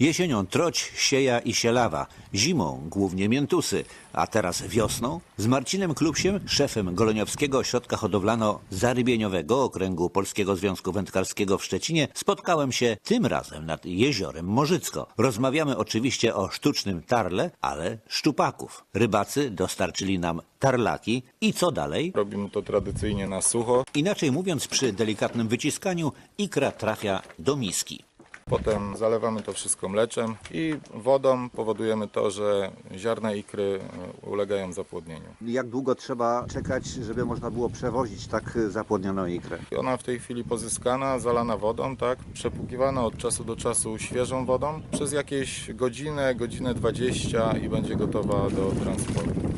Jesienią troć, sieja i sielawa, zimą głównie miętusy, a teraz wiosną z Marcinem Klubsiem, szefem Goleniowskiego Ośrodka Hodowlano-Zarybieniowego Okręgu Polskiego Związku Wędkarskiego w Szczecinie spotkałem się tym razem nad jeziorem Morzycko. Rozmawiamy oczywiście o sztucznym tarle, ale szczupaków. Rybacy dostarczyli nam tarlaki i co dalej? Robimy to tradycyjnie na sucho. Inaczej mówiąc, przy delikatnym wyciskaniu ikra trafia do miski. Potem zalewamy to wszystko mleczem i wodą powodujemy to, że ziarna ikry e, ulegają zapłodnieniu. Jak długo trzeba czekać, żeby można było przewozić tak zapłodnioną ikrę? Ona w tej chwili pozyskana, zalana wodą, tak, przepłukiwana od czasu do czasu świeżą wodą przez jakieś godzinę, godzinę 20 i będzie gotowa do transportu.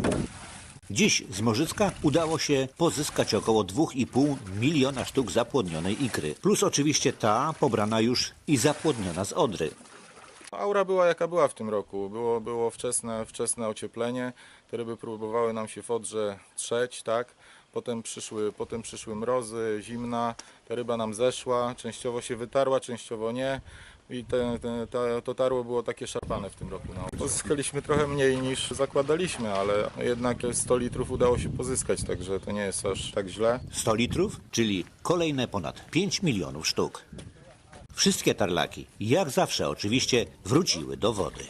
Dziś z Morzycka udało się pozyskać około 2,5 miliona sztuk zapłodnionej ikry. Plus oczywiście ta pobrana już i zapłodniona z Odry. Aura była jaka była w tym roku. Było, było wczesne, wczesne ocieplenie. Te ryby próbowały nam się w Odrze trzeć, tak? Potem przyszły, potem przyszły mrozy, zimna. Ta ryba nam zeszła, częściowo się wytarła, częściowo nie. I te, te, ta, to tarło było takie szarpane w tym roku. No. Pozyskaliśmy trochę mniej niż zakładaliśmy, ale jednak 100 litrów udało się pozyskać, także to nie jest aż tak źle. 100 litrów, czyli kolejne ponad 5 milionów sztuk. Wszystkie tarlaki, jak zawsze oczywiście, wróciły do wody.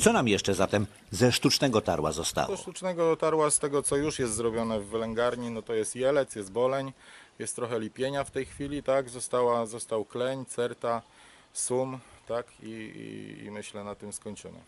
Co nam jeszcze zatem ze sztucznego tarła zostało? Do sztucznego tarła z tego, co już jest zrobione w wylęgarni, no to jest jelec, jest boleń, jest trochę lipienia w tej chwili, tak? Została, został kleń, certa, sum, tak? I, i, i myślę na tym skończymy.